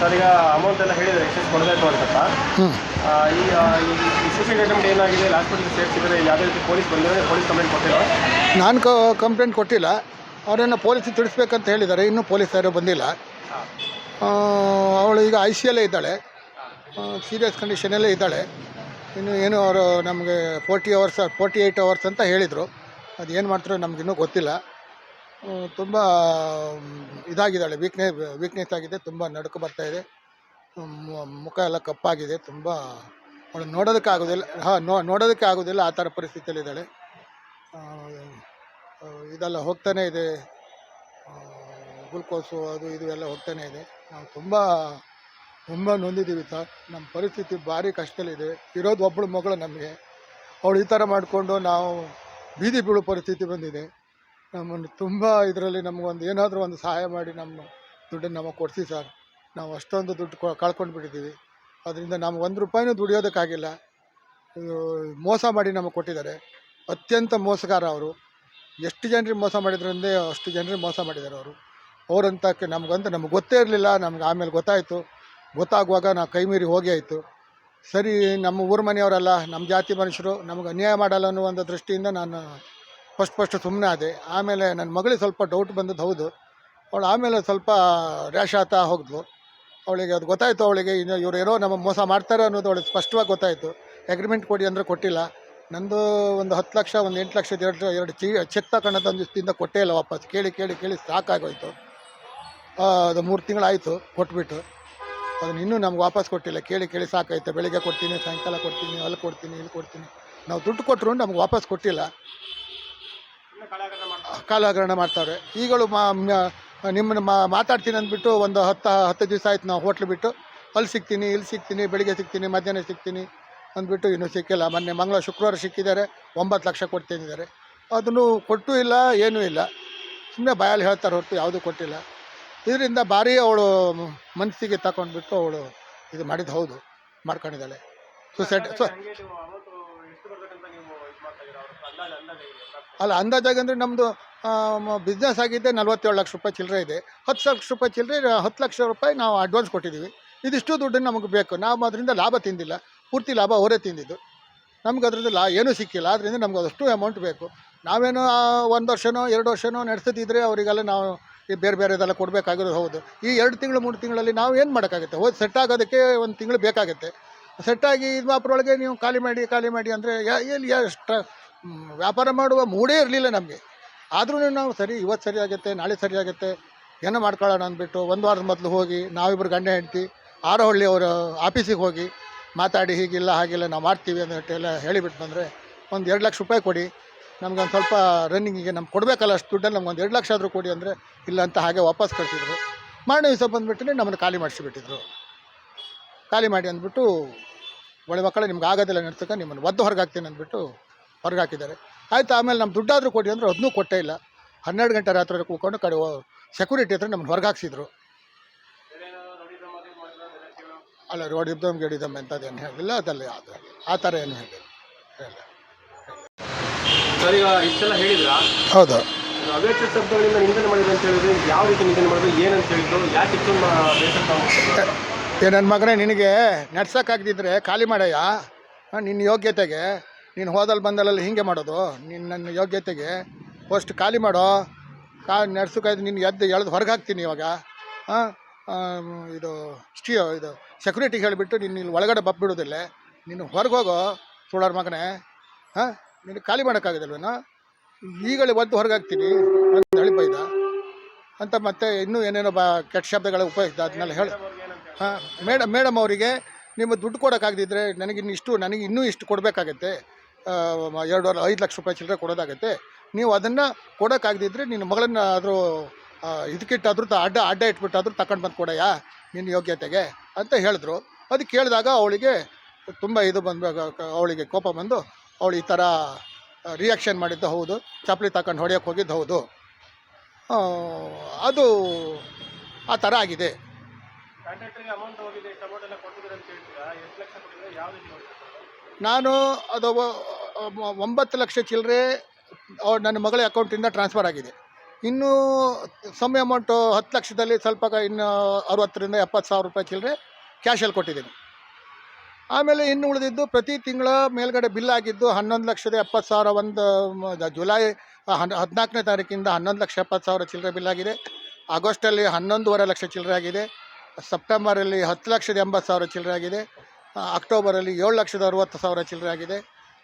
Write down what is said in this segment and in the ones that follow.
Sir ಈಗ amount ಎಲ್ಲ ಹೇಳಿದ್ರೆ ಎಕ್ಸೆಸ್ ಕೊಡಬೇಕು ಅಂತ ಹ್ಞೂ ಆ, ಈ ಆ, ಈ ಸೂಸೈಡ್ ಅಟೆಂಪ್ಟ್ ಏನಾಗಿದೆ ಹಾಸ್ಪಿಟಲ್ ಸೇರಿಸಿದ್ರೆ ಯಾವುದೇ ರೀತಿ ಪೊಲೀಸ್ ಬಂದಿದ್ದಾರೆ ಪೊಲೀಸ್ ಕಂಪ್ಲೇಂಟ್ ಕೊಟ್ಟಿಲ್ಲ ನಾನು ಕಂಪ್ಲೇಂಟ್ ಕೊಟ್ಟಿಲ್ಲ. ಅವರನ್ನು ಪೊಲೀಸಿಗೆ ತಿಳಿಸ್ಬೇಕಂತ ಹೇಳಿದ್ದಾರೆ. ಇನ್ನೂ ಪೊಲೀಸ್ ಯಾರೂ ಬಂದಿಲ್ಲ. ಅವಳು ಈಗ ಐ ಸಿ ಎಲ್ಲೇ ಇದ್ದಾಳೆ. ಸೀರಿಯಸ್ ಕಂಡೀಷನಲ್ಲೇ ಇದ್ದಾಳೆ. ಇನ್ನು ಏನು ಅವರು ನಮಗೆ forty hours forty eight hours ಅಂತ ಹೇಳಿದರು. ಅದು ಏನು ಮಾಡ್ತಾರೋ ನಮಗಿನ್ನೂ ಗೊತ್ತಿಲ್ಲ. ತುಂಬ ಇದಾಗಿದ್ದಾಳೆ. ವೀಕ್ನೆ ವೀಕ್ನೆಸ್ ಆಗಿದೆ. ತುಂಬ ನಡುಕ ಬರ್ತಾ ಇದೆ. ಮುಖ ಎಲ್ಲ ಕಪ್ಪಾಗಿದೆ. ತುಂಬ, ಅವಳು ನೋಡೋದಕ್ಕೆ ಆಗೋದಿಲ್ಲ. ಹಾಂ ನೋಡೋದಕ್ಕೆ ಆಗೋದಿಲ್ಲ. ಆ ಥರ ಪರಿಸ್ಥಿತಿಯಲ್ಲಿದ್ದಾಳೆ ಇದೆಲ್ಲ ಹೋಗ್ತಾನೇ ಇದೆ. ಗ್ಲುಕೋಸು ಅದು ಇದು ಎಲ್ಲ ಹೋಗ್ತಾನೇ ಇದೆ. ನಾವು ತುಂಬ ತುಂಬ ನೊಂದಿದ್ದೀವಿ ಸರ್. ನಮ್ಮ ಪರಿಸ್ಥಿತಿ ಭಾರಿ ಕಷ್ಟದಲ್ಲಿದೆ. ಇರೋದು ಒಬ್ಬಳು ಮಗಳು ನಮಗೆ. ಅವಳು ಈ ಥರ ಮಾಡಿಕೊಂಡು ನಾವು ಬೀದಿ ಬೀಳೋ ಪರಿಸ್ಥಿತಿ ಬಂದಿದೆ. ನಮ್ಮನ್ನು ತುಂಬ ಇದರಲ್ಲಿ ನಮಗೊಂದು ಏನಾದರೂ ಒಂದು ಸಹಾಯ ಮಾಡಿ ನಮ್ಮ ದುಡ್ಡನ್ನು ನಮಗೆ ಕೊಡಿಸಿ ಸರ್. ನಾವು ಅಷ್ಟೊಂದು ದುಡ್ಡು ಕಳ್ಕೊಂಡು ಬಿಟ್ಟಿದ್ದೀವಿ. ಅದರಿಂದ ನಮ್ಗೆ ಒಂದು ರೂಪಾಯಿನೂ ದುಡಿಯೋದಕ್ಕಾಗಿಲ್ಲ. ಮೋಸ ಮಾಡಿ ನಮಗೆ ಕೊಟ್ಟಿದ್ದಾರೆ. ಅತ್ಯಂತ ಮೋಸಗಾರ ಅವರು. ಎಷ್ಟು ಜನರಿಗೆ ಮೋಸ ಮಾಡಿದ್ರಂದೇ ಅಷ್ಟು ಜನರಿಗೆ ಮೋಸ ಮಾಡಿದ್ದಾರೆ ಅವರು. ಅವರಂತಕ್ಕೆ ನಮಗಂತ ನಮ್ಗೆ ಗೊತ್ತೇ ಇರಲಿಲ್ಲ. ನಮ್ಗೆ ಆಮೇಲೆ ಗೊತ್ತಾಯಿತು. ಗೊತ್ತಾಗುವಾಗ ನಾವು ಕೈ ಮೀರಿ ಹೋಗಿ ಆಯಿತು. ಸರಿ, ನಮ್ಮ ಊರ ಮನೆಯವರಲ್ಲ, ನಮ್ಮ ಜಾತಿ ಮನುಷ್ಯರು ನಮಗೆ ಅನ್ಯಾಯ ಮಾಡಲ್ಲ ಅನ್ನೋ ಒಂದು ದೃಷ್ಟಿಯಿಂದ ನಾನು ಫಸ್ಟ್ ಫಸ್ಟ್ ಸುಮ್ಮನೆ ಆದೆ. ಆಮೇಲೆ ನನ್ನ ಮಗಳಿಗೆ ಸ್ವಲ್ಪ ಡೌಟ್ ಬಂದದ್ದು ಹೌದು. ಅವಳು ಆಮೇಲೆ ಸ್ವಲ್ಪ ರ್ಯಾಶ್ ಆತಾ ಹೋಗಿದ್ಲು ಅವಳಿಗೆ ಅದು ಗೊತ್ತಾಯಿತು ಅವಳಿಗೆ, ಇನ್ನು ಇವ್ರು ಏನೋ ನಮ್ಮ ಮೋಸ ಮಾಡ್ತಾರೆ ಅನ್ನೋದು ಅವಳಿಗೆ ಸ್ಪಷ್ಟವಾಗಿ ಗೊತ್ತಾಯಿತು. ಅಗ್ರಿಮೆಂಟ್ ಕೊಡಿ ಅಂದರೆ ಕೊಟ್ಟಿಲ್ಲ. ನಂದು ಒಂದು ಹತ್ತು ಲಕ್ಷ, ಒಂದು ಎಂಟು ಲಕ್ಷದ ಎರಡು ಎರಡು ಚಿ ಚೆಕ್ ತಗೊಂಡಂತ ಒಂದು ದಿವಸದಿಂದ ಕೊಟ್ಟೇ ಇಲ್ಲ ವಾಪಸ್. ಕೇಳಿ ಕೇಳಿ ಕೇಳಿ ಸಾಕಾಗೋಯ್ತು. ಅದು ಮೂರು ತಿಂಗಳಾಯಿತು ಕೊಟ್ಬಿಟ್ಟು. ಅದನ್ನ ಇನ್ನೂ ನಮ್ಗೆ ವಾಪಸ್ ಕೊಟ್ಟಿಲ್ಲ. ಕೇಳಿ ಕೇಳಿ ಸಾಕಾಯ್ತು. ಬೆಳಿಗ್ಗೆ ಕೊಡ್ತೀನಿ, ಸಾಯಂಕಾಲ ಕೊಡ್ತೀನಿ, ಅಲ್ಲಿ ಕೊಡ್ತೀನಿ, ಇಲ್ಲಿ ಕೊಡ್ತೀನಿ. ನಾವು ದುಡ್ಡು ಕೊಟ್ಟರು ನಮ್ಗೆ ವಾಪಸ್ ಕೊಟ್ಟಿಲ್ಲ. ಕಾಲಹರಣ ಮಾಡ್ತಾವ್ರೆ ಈಗಳು ನಿಮ್ಮನ್ನ ಮಾ ಮಾತಾಡ್ತೀನಿ ಅಂದ್ಬಿಟ್ಟು ಒಂದು ಹತ್ತು ಹತ್ತು ದಿವಸ ಆಯ್ತು ನಾವು ಹೋಟ್ಲು ಬಿಟ್ಟು. ಅಲ್ಲಿ ಸಿಗ್ತೀನಿ ಇಲ್ಲಿ ಸಿಗ್ತೀನಿ ಬೆಳಿಗ್ಗೆ ಸಿಗ್ತೀನಿ ಮಧ್ಯಾಹ್ನ ಸಿಗ್ತೀನಿ ಅಂದ್ಬಿಟ್ಟು ಇನ್ನೂ ಸಿಕ್ಕಿಲ್ಲ. ಮೊನ್ನೆ ಮಂಗಳ ಶುಕ್ರವಾರ ಸಿಕ್ಕಿದ್ದಾರೆ. ಒಂಬತ್ತು ಲಕ್ಷ ಕೊಡ್ತಿದ್ದಾರೆ. ಅದನ್ನು ಕೊಟ್ಟೂ ಇಲ್ಲ ಏನೂ ಇಲ್ಲ. ಸುಮ್ಮನೆ ಬಾಯಲ್ಲಿ ಹೇಳ್ತಾರೆ ಹೊರತು ಯಾವುದೂ ಕೊಟ್ಟಿಲ್ಲ. ಇದರಿಂದ ಭಾರಿ ಅವಳು ಮನಸ್ಸಿಗೆ ತಗೊಂಡ್ಬಿಟ್ಟು ಅವಳು ಇದು ಮಾಡಿದ್ದು ಹೌದು ಮಾಡ್ಕೊಂಡಿದ್ದಾಳೆ. ಸುಸೈಡ್ ಸೊ ಹಂಗೆ ನೀವು ಅಮೌಂಟ್ ಎಷ್ಟು ಬರ್ಬೇಕಂತ ನೀವು ಇದು ಮಾಡ್ತಾ ಇದ್ದೀರಾ ಅವ್ರ ಅಂದಾಜು ಅಂದಾಜು ಹೇಳಿ approx. ಅಲ್ಲ ಅಂದಾಜಾಗಿ ಅಂದರೆ ನಮ್ಮದು ಬಿಸ್ನೆಸ್ ಆಗಿದ್ದೆ ನಲ್ವತ್ತೇಳು ಲಕ್ಷ ರೂಪಾಯಿ ಚಿಲ್ಲರೆ ಇದೆ. ಹತ್ತು ಲಕ್ಷ ರೂಪಾಯಿ ಚಿಲ್ಲರೆ, ಹತ್ತು ಲಕ್ಷ ರೂಪಾಯಿ ನಾವು ಅಡ್ವಾನ್ಸ್ ಕೊಟ್ಟಿದ್ದೀವಿ. ಇದಿಷ್ಟು ದುಡ್ಡು ನಮಗೆ ಬೇಕು. ನಾವು ಅದರಿಂದ ಲಾಭ ತಿಂದಿಲ್ಲ. ಪೂರ್ತಿ ಲಾಭ ಅವರೇ ತಿಂದಿದ್ದು. ನಮ್ಗೆ ಅದರಿಂದ ಲಾ, ಏನೂ ಸಿಕ್ಕಿಲ್ಲ. ಆದ್ದರಿಂದ ನಮ್ಗೆ ಅದಷ್ಟು ಅಮೌಂಟ್ ಬೇಕು. ನಾವೇನೋ ಒಂದು ವರ್ಷನೋ, ಎರಡು ವರ್ಷನೋ ನಡೆಸ್ತಿದ್ರೆ ಅವರಿಗೆಲ್ಲ ನಾವು ಈ ಬೇರೆ ಬೇರೆದೆಲ್ಲ ಕೊಡಬೇಕಾಗಿರೋದು ಹೌದು. ಈ ಎರಡು ತಿಂಗಳು, ಮೂರು ತಿಂಗಳಲ್ಲಿ ನಾವು ಏನು ಮಾಡೋಕ್ಕಾಗುತ್ತೆ? ಹೋಗಿ ಸೆಟ್ ಆಗೋದಕ್ಕೆ ಒಂದು ತಿಂಗಳು ಬೇಕಾಗುತ್ತೆ. ಸೆಟ್ಟಾಗಿ ಇದು ಮಾಪ್ರೊಳಗೆ ನೀವು ಖಾಲಿ ಮಾಡಿ ಖಾಲಿ ಮಾಡಿ ಅಂದರೆ ಎಲ್ಲಿ ಎಷ್ಟು ವ್ಯಾಪಾರ ಮಾಡುವ ಮೂಡೇ ಇರಲಿಲ್ಲ ನಮಗೆ. ಆದ್ರೂ ನಾವು ಸರಿ ಇವತ್ತು ಸರಿ ಆಗುತ್ತೆ, ನಾಳೆ ಸರಿ ಆಗುತ್ತೆ, ಏನೋ ಮಾಡ್ಕೊಳ್ಳೋಣ ಅಂದ್ಬಿಟ್ಟು ಒಂದು ವಾರದ ಮೊದಲು ಹೋಗಿ ನಾವಿಬ್ಬರು ಗಂಡ ಹೆಂಡ್ತಿ ಆರೋಹಳ್ಳಿ ಅವರ ಆಫೀಸಿಗೆ ಹೋಗಿ ಮಾತಾಡಿ ಹೀಗಿಲ್ಲ, ಹಾಗಿಲ್ಲ, ನಾವು ಮಾಡ್ತೀವಿ ಅಂತ ಎಲ್ಲ ಹೇಳಿಬಿಟ್ಟು ಬಂದರೆ ಒಂದು ಎರಡು ಲಕ್ಷ ರೂಪಾಯಿ ಕೊಡಿ ನಮ್ಗೊಂದು ಸ್ವಲ್ಪ ರನ್ನಿಂಗಿಗೆ ನಮ್ಗೆ ಕೊಡಬೇಕಲ್ಲ ಅಷ್ಟು ದುಡ್ಡಲ್ಲಿ ನಮ್ಗೆ ಒಂದು ಎರಡು ಲಕ್ಷ ಆದರೂ ಕೊಡಿ ಅಂದರೆ ಇಲ್ಲ ಅಂತ ಹಾಗೆ ವಾಪಸ್ ಕಳಿಸಿದ್ರು. ಮಾಡಿ ದಿವಸ ಬಂದುಬಿಟ್ಟು ನಮ್ಮನ್ನು ಖಾಲಿ ಮಾಡಿಸಿಬಿಟ್ಟಿದ್ರು. ಖಾಲಿ ಮಾಡಿ ಅಂದ್ಬಿಟ್ಟು, ಒಳ್ಳೆ ಮಕ್ಕಳು, ನಿಮ್ಗೆ ಆಗೋದಿಲ್ಲ ನಡ್ಸೋಕೆ ನಿಮ್ಮನ್ನು ಒದ್ದು ಹೊರಗಾಗ್ತೀನಿ ಅಂದ್ಬಿಟ್ಟು ಹೊರಗೆ ಹಾಕಿದ್ದಾರೆ ಆಯಿತು ಆಮೇಲೆ ನಮ್ಮ ದುಡ್ಡಾದರೂ ಕೊಡಿ ಅಂದ್ರೆ ಅದನ್ನೂ ಕೊಟ್ಟೇ ಇಲ್ಲ. ಹನ್ನೆರಡು ಗಂಟೆ ರಾತ್ರಿ ಕೂತ್ಕೊಂಡು ಕಡೆ ಸೆಕ್ಯೂರಿಟಿ ಹತ್ರ ನಮ್ಮನ್ನು ಹೊರಗೆ ಹಾಕ್ಸಿದ್ರು ಅಲ್ಲ ರೋಡ್ ಇದ್ದಮ್ ಗಿಡಿದಮ್ ಅಂತದ್ದು ಏನು ಹೇಳಿಲ್ಲ ಅದಲ್ಲ ಅದು ಆ ಥರ ಏನು ಹೇಳಿಲ್ಲ ಹೇಳಿಲ್ಲ ಇಷ್ಟೆಲ್ಲ ಹೇಳಿದ್ರಾ? ಹೌದು. ಅವ್ಯಕ್ತ ಶಬ್ದಗಳಿಂದ ನಿಂದನೆ ಮಾಡಿದ್ರು ಅಂತ ಹೇಳಿದ್ರೆ ಯಾವ ರೀತಿ ನಿಂದನೆ ಮಾಡಿದ್ರು ಏನಂತ ಹೇಳಿದ್ರು ಯಾಕೆ ಏ ನನ್ನ ಮಗನೇ ನಿನಗೆ ನಡ್ಸೋಕ್ಕಾಗ್ದಿದ್ರೆ ಖಾಲಿ ಮಾಡಯ್ಯ. ನಿನ್ನ ಯೋಗ್ಯತೆಗೆ. ನೀನು ಹೋದಲ್ಲಿ ಬಂದಲ್ಲ ಹಿಂಗೆ ಮಾಡೋದು? ನಿನ್ನ ನನ್ನ ಯೋಗ್ಯತೆಗೆ ಫಸ್ಟ್ ಖಾಲಿ ಮಾಡೋ? ಕಾ ನಡ್ಸೋಕಾಯ್ತು ನಿನ್ನ ಎದ್ದು ಎಳ್ದು ಹೊರಗೆ ಹಾಕ್ತೀನಿ ಇವಾಗ. ಇದು ಸ್ಟಿಯೋ ಇದು ಸೆಕ್ಯೂರಿಟಿಗೆ ಹೇಳಿಬಿಟ್ಟು ನೀನು ಇಲ್ಲಿ ಒಳಗಡೆ ಬಪ್ಬಿಡೋದಿಲ್ಲ ನೀನು ಹೊರಗೆ ಹೋಗೋ ಸುಳಾರ ಮಗನೇ. ಹಾಂ ನೀನು ಖಾಲಿ ಮಾಡೋಕ್ಕಾಗೋದಿಲ್ವೇನೋ? ಈಗಲೇ ಒದ್ದು ಹೊರಗೆ ಹಾಕ್ತೀನಿ. ಅಂತ ಹೇಳಿ ಬೈದ. ಅಂತ ಮತ್ತೆ ಇನ್ನೂ ಏನೇನೋ ಬಾ, ಕೆಟ್ಟ ಶಬ್ದಗಳ ಉಪಯೋಗಿಸಿದ. ಅದನ್ನೆಲ್ಲ ಹೇಳಿ. ಹಾಂ ಮೇಡಮ್ ಮೇಡಮ್ ಅವರಿಗೆ ನಿಮ್ಮ ದುಡ್ಡು ಕೊಡೋಕ್ಕಾಗದಿದ್ದರೆ ನನಗೆ ಇನ್ನು ಇಷ್ಟು, ನನಗೆ ಇನ್ನೂ ಇಷ್ಟು ಕೊಡಬೇಕಾಗತ್ತೆ. ಎರಡೂವರೆ ಐದು ಲಕ್ಷ ರೂಪಾಯಿ ಚಿಲ್ಲರೆ ಕೊಡೋದಾಗತ್ತೆ. ನೀವು ಅದನ್ನು ಕೊಡೋಕ್ಕಾಗದಿದ್ದರೆ ನಿನ್ನ ಮಗಳನ್ನ ಆದರೂ ಇದಕ್ಕಿಟ್ಟಾದ್ರೂ ಅಡ್ಡ ಅಡ್ಡ ಇಟ್ಬಿಟ್ಟಾದರೂ ತಗೊಂಡು ಬಂದು ಕೊಡಯ್ಯ, ನಿನ್ನ ಯೋಗ್ಯತೆಗೆ ಅಂತ ಹೇಳಿದ್ರು. ಅದು ಕೇಳಿದಾಗ ಅವಳಿಗೆ ತುಂಬ ಇದು ಬಂದು ಅವಳಿಗೆ ಕೋಪ ಬಂದು ಅವಳು ಈ ಥರ ರಿಯಾಕ್ಷನ್ ಮಾಡಿದ್ದು ಹೌದು, ಚಪ್ಪಲಿ ತಗೊಂಡು ಹೊಡೆಯೋಕ್ಕೆ ಹೋಗಿದ್ದು ಹೌದು. ಅದು ಆ ಥರ ಆಗಿದೆ. ನಾನು ಅದು ಒಂಬತ್ತು ಲಕ್ಷ ಚಿಲ್ಲರೆ ನನ್ನ ಮಗಳ ಅಕೌಂಟಿಂದ ಟ್ರಾನ್ಸ್ಫರ್ ಆಗಿದೆ. ಇನ್ನೂ ಸಮ ಅಮೌಂಟು ಹತ್ತು ಲಕ್ಷದಲ್ಲಿ ಸ್ವಲ್ಪ ಇನ್ನು ಅರವತ್ತರಿಂದ ಎಪ್ಪತ್ತು ಸಾವಿರ ರೂಪಾಯಿ ಚಿಲ್ಲರೆ ಕ್ಯಾಶಲ್ಲಿ ಕೊಟ್ಟಿದ್ದೀನಿ. ಆಮೇಲೆ ಇನ್ನು ಉಳಿದಿದ್ದು ಪ್ರತಿ ತಿಂಗಳ ಮೇಲ್ಗಡೆ ಬಿಲ್ ಆಗಿದ್ದು ಹನ್ನೊಂದು ಲಕ್ಷದ ಎಪ್ಪತ್ತು ಸಾವಿರ ಒಂದು ಜುಲೈ ಹನ್, ಹದಿನಾಲ್ಕನೇ ತಾರೀಕಿಂದ ಹನ್ನೊಂದು ಲಕ್ಷ ಎಪ್ಪತ್ತು ಸಾವಿರ ಚಿಲ್ಲರೆ ಬಿಲ್ ಆಗಿದೆ. ಆಗಸ್ಟಲ್ಲಿ ಹನ್ನೊಂದುವರೆ ಲಕ್ಷ ಚಿಲ್ಲರೆ ಆಗಿದೆ. ಸೆಪ್ಟೆಂಬರಲ್ಲಿ ಹತ್ತು ಲಕ್ಷದ ಎಂಬತ್ತು ಸಾವಿರ ಚಿಲ್ಲರೆ ಆಗಿದೆ. ಅಕ್ಟೋಬರಲ್ಲಿ ಏಳು ಲಕ್ಷದ ಅರುವತ್ತು ಸಾವಿರ ಚಿಲ್ಲರೆ ಆಗಿದೆ.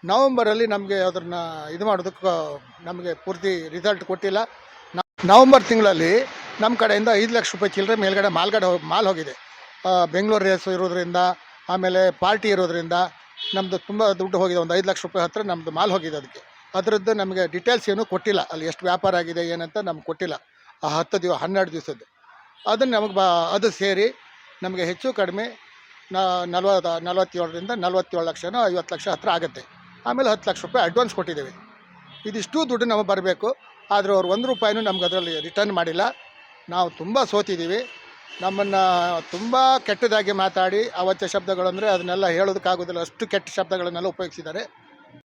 ನವಂಬರಲ್ಲಿ ನಮಗೆ ಅದನ್ನು ಇದು ಮಾಡೋದಕ್ಕೆ, ನಮಗೆ ಪೂರ್ತಿ ರಿಸಲ್ಟ್ ಕೊಟ್ಟಿಲ್ಲ. ನವಂಬರ್ ತಿಂಗಳಲ್ಲಿ ನಮ್ಮ ಕಡೆಯಿಂದ ಐದು ಲಕ್ಷ ರೂಪಾಯಿ ಚಿಲ್ಲರೆ ಮೇಲ್ಗಡೆ ಮಾಲ್ಗಡೆ ಮಾಲ್ ಹೋಗಿದೆ. ಬೆಂಗಳೂರು ರೇಸು ಇರೋದ್ರಿಂದ, ಆಮೇಲೆ ಪಾರ್ಟಿ ಇರೋದ್ರಿಂದ ನಮ್ಮದು ತುಂಬ ದುಡ್ಡು ಹೋಗಿದೆ. ಒಂದು ಐದು ಲಕ್ಷ ರೂಪಾಯಿ ಹತ್ತಿರ ನಮ್ಮದು ಮಾಲ್ ಹೋಗಿದೆ ಅದಕ್ಕೆ. ಅದರದ್ದು ನಮಗೆ ಡೀಟೇಲ್ಸ್ ಏನೂ ಕೊಟ್ಟಿಲ್ಲ. ಅಲ್ಲಿ ಎಷ್ಟು ವ್ಯಾಪಾರ ಆಗಿದೆ, ಏನಂತ ನಮ್ಗೆ ಕೊಟ್ಟಿಲ್ಲ. ಆ ಹತ್ತು ದಿವ, ಹನ್ನೆರಡು ದಿವಸದ್ದು. ಅದನ್ನು ನಮಗೆ ಬಾ, ಅದು ಸೇರಿ ನಮಗೆ ಹೆಚ್ಚು ಕಡಿಮೆ ನಲ್ವತ್ತು, ನಲ್ವತ್ತೇಳರಿಂದ ನಲ್ವತ್ತೇಳು ಲಕ್ಷನೋ ಐವತ್ತು ಲಕ್ಷ ಹತ್ತಿರ ಆಗುತ್ತೆ. ಆಮೇಲೆ ಹತ್ತು ಲಕ್ಷ ರೂಪಾಯಿ ಅಡ್ವಾನ್ಸ್ ಕೊಟ್ಟಿದ್ದೇವೆ. ಇದಿಷ್ಟು ದುಡ್ಡು ನಮಗೆ ಬರಬೇಕು. ಆದರೆ ಅವ್ರು ಒಂದು ರೂಪಾಯಿನೂ ನಮ್ಗೆ ಅದರಲ್ಲಿ ರಿಟರ್ನ್ ಮಾಡಿಲ್ಲ. ನಾವು ತುಂಬ ಸೋತಿದ್ದೀವಿ. ನಮ್ಮನ್ನು ತುಂಬ ಕೆಟ್ಟದಾಗಿ ಮಾತಾಡಿ ಅವತ್ಯ ಶಬ್ದಗಳಂದರೆ ಅದನ್ನೆಲ್ಲ ಹೇಳೋದಕ್ಕಾಗೋದಿಲ್ಲ. ಅಷ್ಟು ಕೆಟ್ಟ ಶಬ್ದಗಳನ್ನೆಲ್ಲ ಉಪಯೋಗಿಸಿದ್ದಾರೆ.